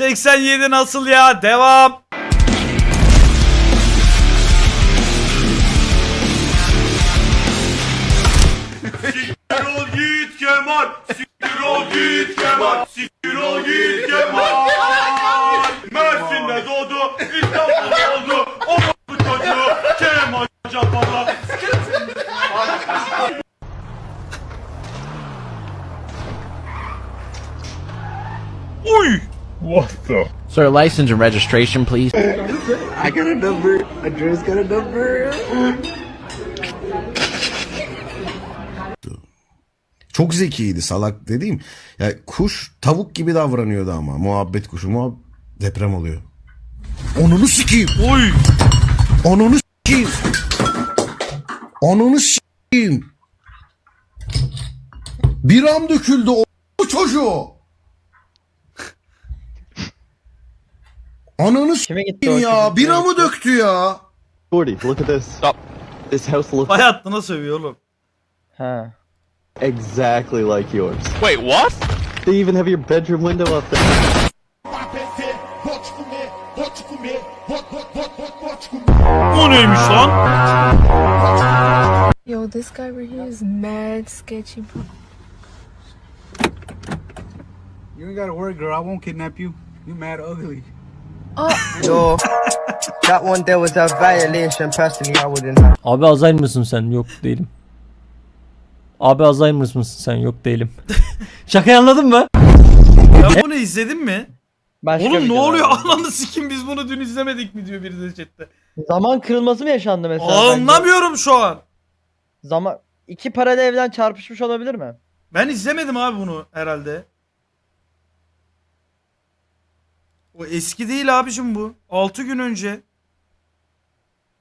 87 nasıl ya? Devam. Sir, license and registration, please. I got a number. Andre's got a number. Çok zekiydi salak dediğim. Ya kuş tavuk gibi davranıyordu ama muhabbet kuşu muhab deprem oluyor. Onunu sikeyim. Uy. Onunu sikeyim. Onunu sikeyim. Bir am döküldü o çocuğu. Ananı Kime gitti o ya. çocuk? Bir amı döktü ya. Gordy, look at this. Stop. This house looks Hayattına sövüyor oğlum. Ha. exactly like yours. Wait what? They even have your bedroom window up there. O neymiş lan? Yo, this guy right here is mad sketchy, bro. You ain't gotta worry, girl. I won't kidnap you. You mad ugly. Yo, that one there was a violation. Personally, I wouldn't have. Abi Alzheimer mısın sen? Yok değilim. Abi Alzheimer mısın sen? Yok değilim. Şakayı anladın mı? Ben bunu izledim mi? Başka Oğlum ne oluyor? var. Ananı sikim biz bunu dün izlemedik mi diyor biri de chatte. Zaman kırılması mı yaşandı mesela? Anlamıyorum şu an. Bence Zaman iki paralel evren çarpışmış olabilir mi? Ben izlemedim abi bunu herhalde. O eski değil abicim bu. 6 gün önce.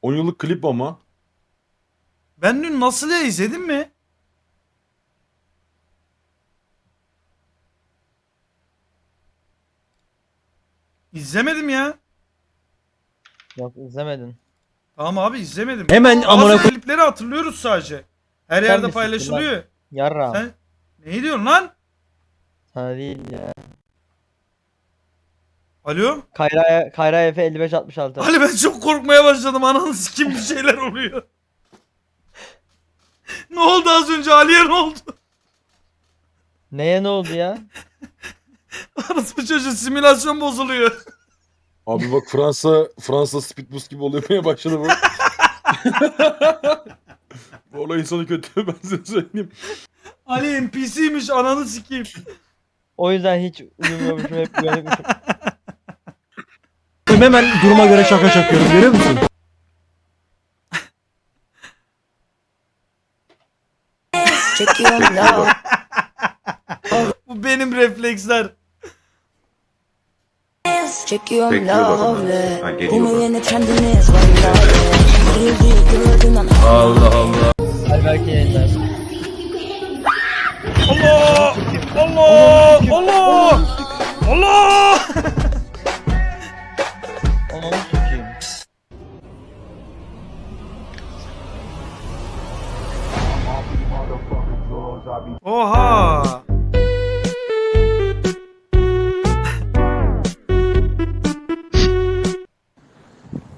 10 yıllık klip ama. Ben dün nasıl ya izledim mi? İzlemedim ya. Yok izlemedin. Tamam abi izlemedim. Hemen amına Bazı klipleri hatırlıyoruz sadece. Her Sen yerde misin paylaşılıyor. Yarra. Sen ne diyorsun lan? Sana değil ya. Alo? Kayra Kayra Efe 55 66. Ali ben çok korkmaya başladım. Ananı sikim bir şeyler oluyor. ne oldu az önce Ali'ye ne oldu? Neye ne oldu ya? Arası çocuğu simülasyon bozuluyor. Abi bak Fransa Fransa Speedbus gibi olmaya başladı bu. bu olayın sonu kötü ben size söyleyeyim. Ali NPC'ymiş ananı sikeyim. O yüzden hiç uyumuyormuşum hep uyanıkmışım. Hemen duruma göre şaka çakıyorum görüyor musun? Bu benim refleksler. Belki yayınlar. Allah! Allah! Allah! Allah! Onu sikeyim. Oha!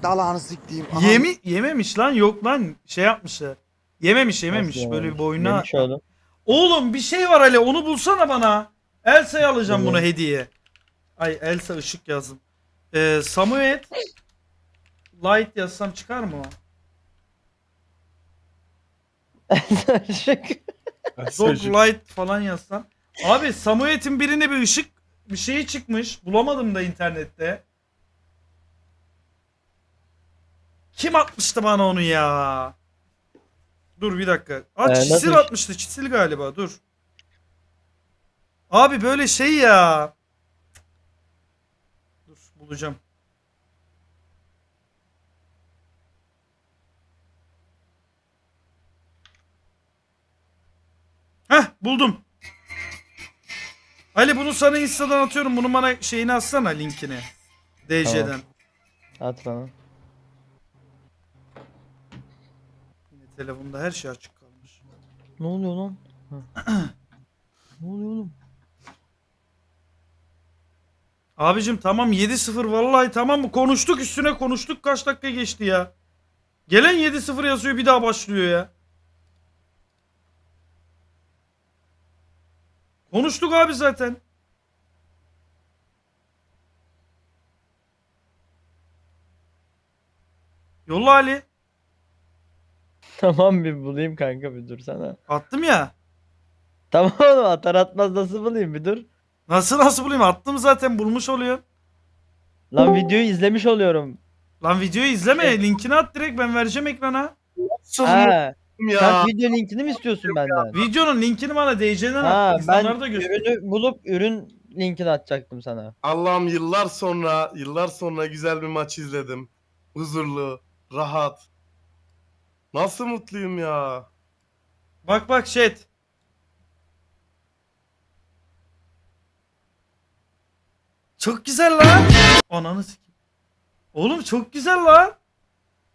Dalağını siktiğim. Yemi yememiş lan yok lan şey yapmışlar. Yememiş yememiş Nasıl böyle bir boyuna. Yemiş oğlum. Oğlum bir şey var Ali onu bulsana bana. Elsa'ya alacağım bunu hediye. Ay Elsa ışık yazdım. Ee, Samuel Light yazsam çıkar mı o? Dog Light falan yazsam. Abi Samuel'in birine bir ışık bir şeyi çıkmış. Bulamadım da internette. Kim atmıştı bana onu ya? Dur bir dakika. Aa Ee, Çisil nasıl- atmıştı. Çisil galiba. Dur. Abi böyle şey ya. Bulacağım. Heh buldum. Ali bunu sana Insta'dan atıyorum. Bunu bana şeyini atsana linkini. DC'den. At bana. Yine telefonda her şey açık kalmış. Ne oluyor lan? Ha. ne oluyor oğlum? Abicim tamam 7-0 vallahi tamam mı? Konuştuk üstüne konuştuk kaç dakika geçti ya. Gelen 7-0 yazıyor bir daha başlıyor ya. Konuştuk abi zaten. Yolla Ali. Tamam bir bulayım kanka bir dursana. Attım ya. Tamam oğlum atar atmaz nasıl bulayım bir dur. Nasıl nasıl bulayım? Attım zaten bulmuş oluyorsun. Lan videoyu izlemiş oluyorum. Lan videoyu izleme. Linkini at direkt ben vereceğim ekrana. Ha, ya. sen video linkini mi istiyorsun benden? Videonun linkini bana DC'den Ha at. ben İnsanlara da göster. ürünü bulup ürün linkini atacaktım sana. Allah'ım yıllar sonra, yıllar sonra güzel bir maç izledim. Huzurlu, rahat. Nasıl mutluyum ya. Bak bak chat. Çok güzel lan. Ananı sikeyim. Oğlum çok güzel lan.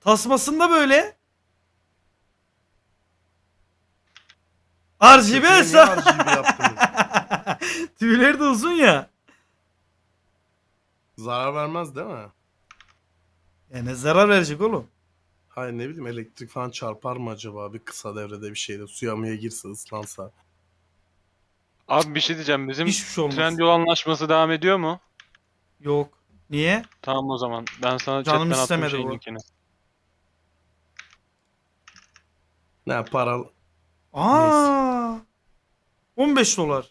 Tasmasında böyle. RGB hesap. Tüyleri de uzun ya. Zarar vermez değil mi? Ya ne zarar verecek oğlum. Hayır ne bileyim elektrik falan çarpar mı acaba bir kısa devrede bir şeyde suya mıya girse ıslansa. Abi bir şey diyeceğim. Bizim Hiçbir şey olmaz. Trendyol anlaşması devam ediyor mu? Yok. Niye? Tamam o zaman. Ben sana Canım chatten attım istemedi şeyin bu. linkini. Ne para Aa. 15 dolar.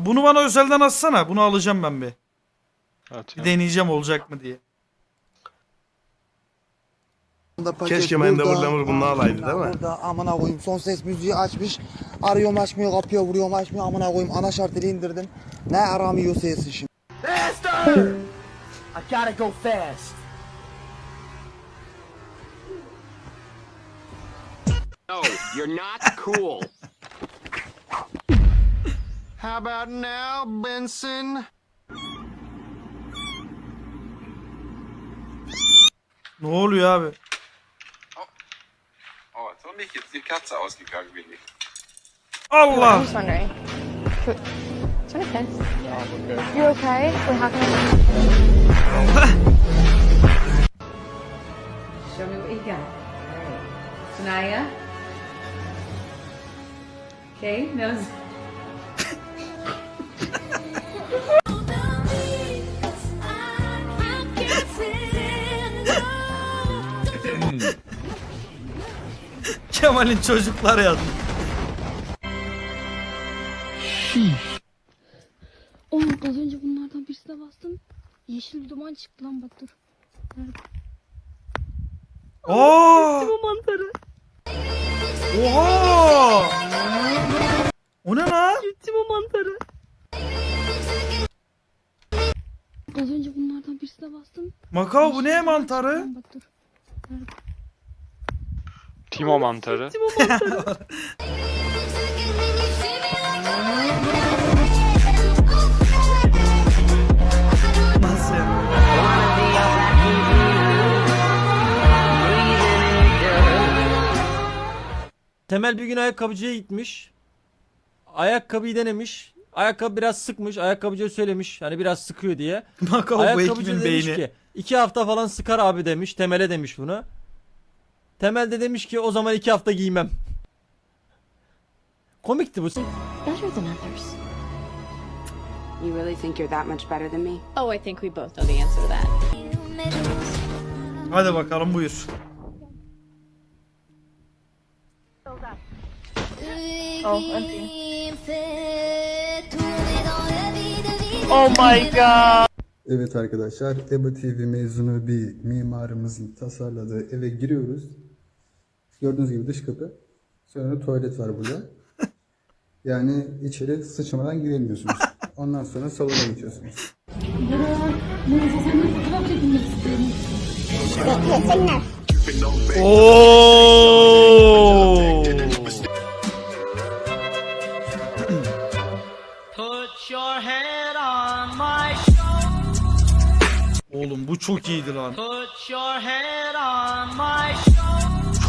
Bunu bana özelden atsana. Bunu alacağım ben bir. Bir Atıyorum. deneyeceğim olacak mı diye. Keşke Mendebur Lemur bunu alaydı değil mi? Burada amına koyayım son ses müziği açmış. Arıyorum açmıyor kapıyor vuruyorum açmıyor amına koyayım ana şarteli indirdim. Ne aramıyor sesi şimdi. I gotta go fast. No, you're not cool. How about now, Benson? Ne oluyor abi? Oh, jetzt haben mich jetzt die Katze ausgegangen, Willi. Allah. I'm just wondering. Could- Is there a fence? You're okay? What happened? Show me what you got. Alright. Sanaya? Okay, nose. Kemal'in çocukları yazdı. Yeşil bir duman çıktı lan bak dur. Aa! Bu mantarı. Oha! O ne lan? Gittim o mantarı. Az önce bunlardan birisine bastım. Makao bu ne mantarı? Lan bak dur. Timo mantarı. Gittim o mantarı. Temel bir gün ayakkabıcıya gitmiş. Ayakkabıyı denemiş. Ayakkabı biraz sıkmış. Ayakkabıcıya söylemiş hani biraz sıkıyor diye. Ayakkabıcı ekibin demiş beyni. ki iki hafta falan sıkar abi demiş. Temel'e demiş bunu. Temel de demiş ki o zaman iki hafta giymem. Komikti bu. Better than others. You really think you're that much better than me? Oh, I think we both know the answer to that. Hadi bakalım buyur. Oh. Oh my god. Evet arkadaşlar, EBA TV mezunu bir mimarımızın tasarladığı eve giriyoruz. Gördüğünüz gibi dış kapı. Sonra tuvalet var burada. Yani içeri sıçmadan giremiyorsunuz. Ondan sonra salona geçiyorsunuz. Oo! Çok iyiydi lan.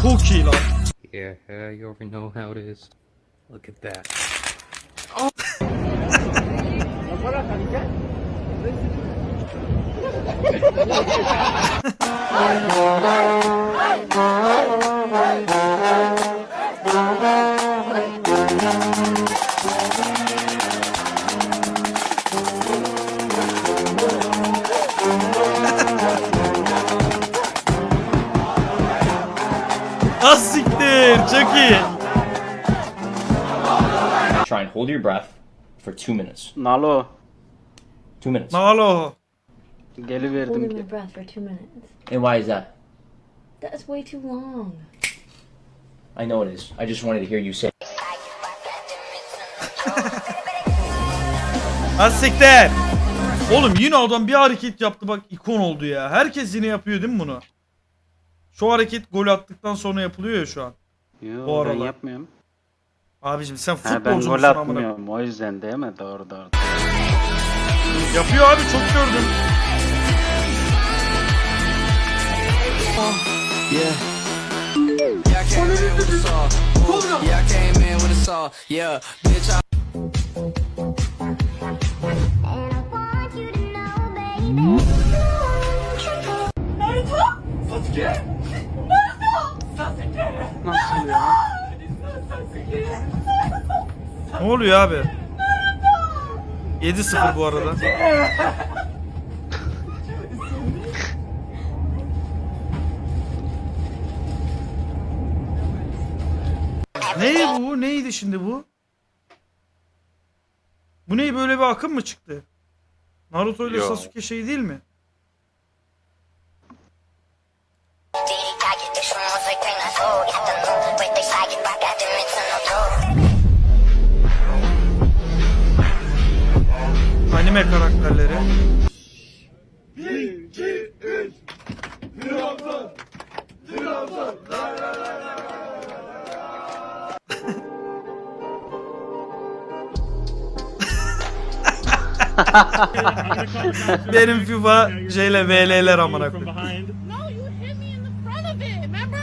Çok iyi lan. Yeah, you already know how it is. Look at that. Az siktir. Çok iyi. Try and hold your breath for two minutes. Nalo. Two minutes. Nalo. Geliverdim Holding my breath for two minutes. And why is that? That's way too long. I know it is. I just wanted to hear you say Az siktir. Oğlum yine adam bir hareket yaptı bak ikon oldu ya. Herkes yine yapıyor değil mi bunu? Şu hareket gol attıktan sonra yapılıyor ya şu an. Yo, Bu aralar. yapmıyorum. Abicim sen Ha, ben futbolcu gol musun amına? atmıyorum o yüzden değil mi? Doğru doğru. Yapıyor abi çok gördüm. Nasıl ya? Ne oluyor abi? 7-0 bu arada. Neydi bu? Neydi şimdi bu? Bu ney böyle bir akım mı çıktı? Naruto ile Yo. Sasuke şey değil mi? Remember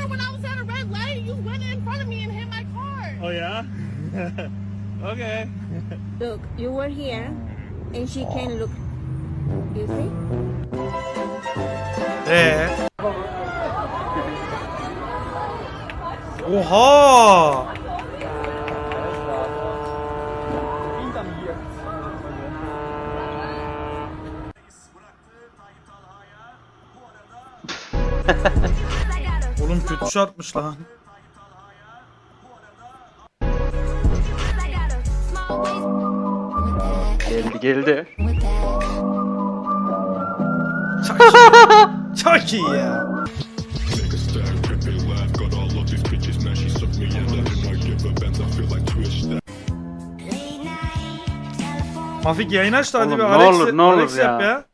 when I was at a red light? You went in front of me and hit my car. Oh yeah? okay. Look, you were here, and she can look. You see? Ee. Oha! Oğlum kötü şartmış lan. Geldi geldi. Çok iyi. Çok iyi ya. Mafik yayın açtı hadi Oğlum, bir ne Alex, olur, ne olur Alex yap ya. ya.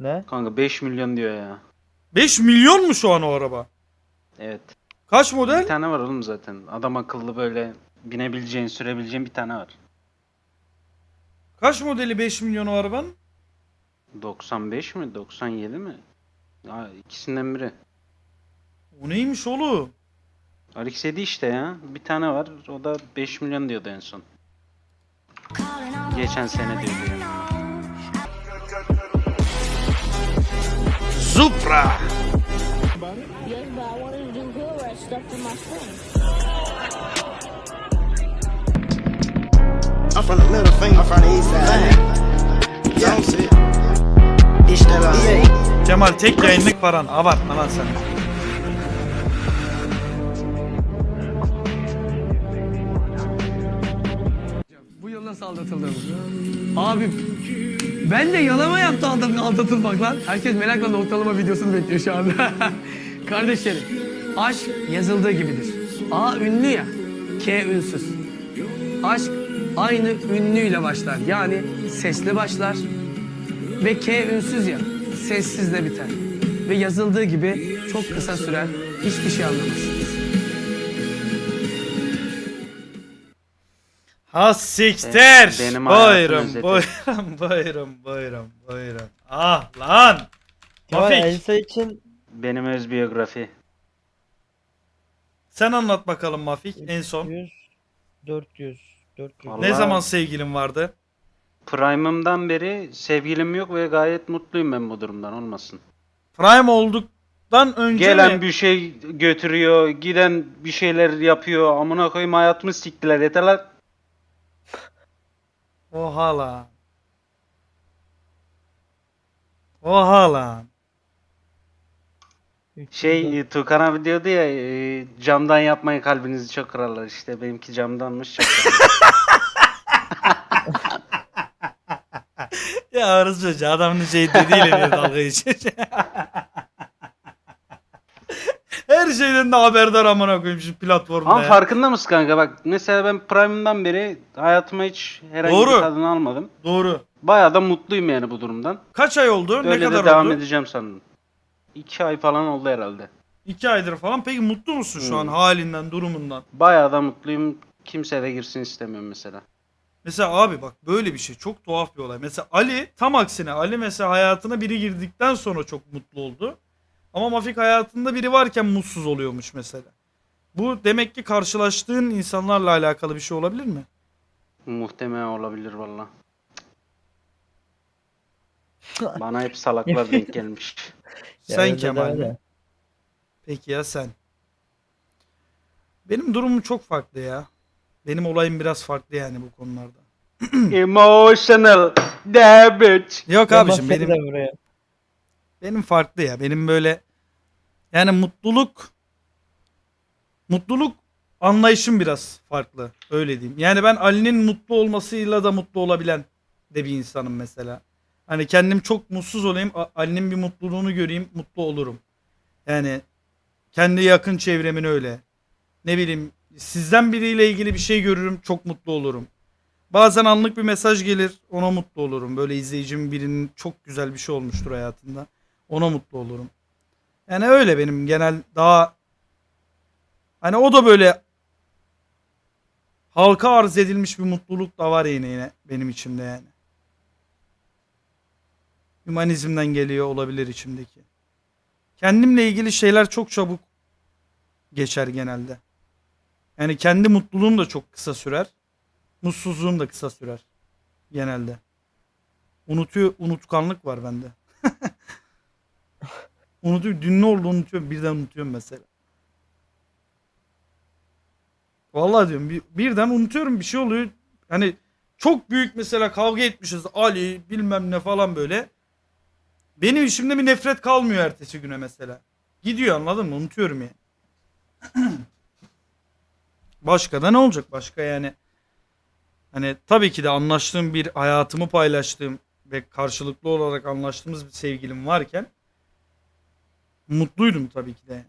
Ne? Kanka 5 milyon diyor ya. 5 milyon mu şu an o araba? Evet. Kaç Bir model? tane var oğlum zaten. Adam akıllı böyle binebileceğin, sürebileceğin bir tane var. Kaç modeli 5 milyon o arabanın? 95 mi? 97 mi? Ya ikisinden biri. O neymiş oğlum? RX-7 işte ya. Bir tane var. O da 5 milyon diyordu en son. Geçen sene diyordu yani. Supra. I'm from the middle finger from the east side. Yeah. İşte ben. Kemal tek yayınlık paran. Abartma lan sen. Bu yıl nasıl aldatıldığımız? Abi ben de yalama yaptı aldat aldatılmak lan. Herkes merakla noktalama videosunu bekliyor şu anda. Kardeşlerim, aşk yazıldığı gibidir. A ünlü ya, K ünsüz. Aşk aynı ünlüyle başlar. Yani sesli başlar. Ve K ünsüz ya, sessizle biter. Ve yazıldığı gibi çok kısa sürer, hiçbir şey anlamazsınız. Ha siktir. Benim Buyurun, buyurun, buyurun, buyurun, buyurun. Ah lan. Mafik Elsa için Benim öz biyografi. sen anlat bakalım Mafik en son. 100, 400, 400. Vallahi- Ne zaman sevgilin vardı? Prime'ımdan beri sevgilim yok ve gayet mutluyum ben bu durumdan olmasın. Prime olduktan önce Gelen mi? bir şey götürüyor, giden bir şeyler yapıyor. Amına koyayım hayatımı siktiler yeter lan. Oha lan. Oha lan. Şey e, Tukan abi diyordu ya e, camdan yapmayın kalbinizi çok kırarlar işte benimki camdanmış çok. Ya arız çocuğu adamın şey dediğiyle bir dalga geçiyor. Her şeyden de haberdar amına koyayım şu platformda Ama ya. farkında mısın kanka bak mesela ben Prime'dan beri hayatıma hiç herhangi Doğru. bir tadını almadım. Doğru. Bayağı da mutluyum yani bu durumdan. Kaç ay oldu? Öyle ne kadar de devam oldu? edeceğim sandım. İki ay falan oldu herhalde. İki aydır falan. Peki mutlu musun şu an Hmm. halinden, durumundan? Bayağı da mutluyum. Kimse de girsin istemiyorum mesela. Mesela abi bak böyle bir şey çok tuhaf bir olay. Mesela Ali tam aksine Ali mesela hayatına biri girdikten sonra çok mutlu oldu. Ama Mafik hayatında biri varken mutsuz oluyormuş mesela. Bu demek ki karşılaştığın insanlarla alakalı bir şey olabilir mi? Muhtemelen olabilir valla. Bana hep salaklar denk gelmiş. Sen öyle Kemal mi? de. Peki ya sen? Benim durumum çok farklı ya. Benim olayım biraz farklı yani bu konularda. Emotional damage. Yok Ya abicim seni benim de buraya. Benim farklı ya. Benim böyle yani mutluluk mutluluk anlayışım biraz farklı. Öyle diyeyim. Yani ben Ali'nin mutlu olmasıyla da mutlu olabilen de bir insanım mesela. Hani kendim çok mutsuz olayım. Ali'nin bir mutluluğunu göreyim. Mutlu olurum. Yani kendi yakın çevremin öyle. Ne bileyim sizden biriyle ilgili bir şey görürüm. Çok mutlu olurum. Bazen anlık bir mesaj gelir. Ona mutlu olurum. Böyle izleyicimin birinin çok güzel bir şey olmuştur hayatında. Ona mutlu olurum. Yani öyle benim genel daha hani o da böyle halka arz edilmiş bir mutluluk da var yine yine benim içimde yani. Hümanizmden geliyor olabilir içimdeki. Kendimle ilgili şeyler çok çabuk geçer genelde. Yani kendi mutluluğum da çok kısa sürer. Mutsuzluğum da kısa sürer genelde. Unutuyor, unutkanlık var bende. Unutuyorum. Dün ne oldu unutuyorum. Birden unutuyorum mesela. Vallahi diyorum bir, birden unutuyorum bir şey oluyor. Hani çok büyük mesela kavga etmişiz. Ali bilmem ne falan böyle. Benim içimde bir nefret kalmıyor ertesi güne mesela. Gidiyor anladın mı? Unutuyorum yani. Başka da ne olacak? Başka yani. Hani tabii ki de anlaştığım bir hayatımı paylaştığım ve karşılıklı olarak anlaştığımız bir sevgilim varken mutluydum tabii ki de.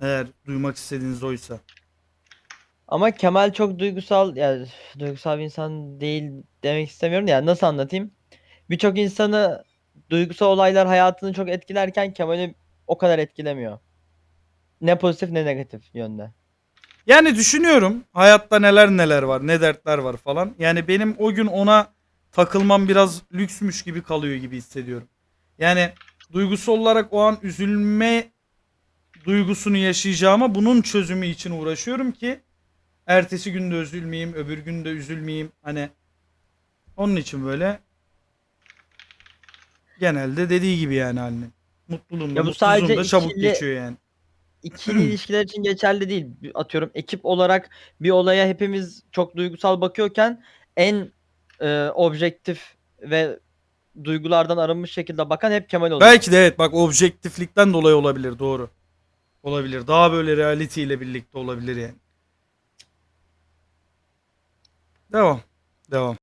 Eğer duymak istediğiniz oysa. Ama Kemal çok duygusal yani duygusal bir insan değil demek istemiyorum da yani nasıl anlatayım? Birçok insanı duygusal olaylar hayatını çok etkilerken Kemal'i o kadar etkilemiyor. Ne pozitif ne negatif yönde. Yani düşünüyorum hayatta neler neler var, ne dertler var falan. Yani benim o gün ona takılmam biraz lüksmüş gibi kalıyor gibi hissediyorum. Yani duygusal olarak o an üzülme duygusunu yaşayacağıma bunun çözümü için uğraşıyorum ki ertesi günde üzülmeyeyim, öbür günde üzülmeyeyim. Hani onun için böyle genelde dediği gibi yani annem. Mutluluğum da Ya bu sadece da çabuk ikili- geçiyor yani. İkili ilişkiler için geçerli değil. Atıyorum ekip olarak bir olaya hepimiz çok duygusal bakıyorken en e, objektif ve duygulardan arınmış şekilde bakan hep Kemal oluyor. Belki de evet bak objektiflikten dolayı olabilir doğru. Olabilir. Daha böyle reality ile birlikte olabilir yani. Devam. Devam.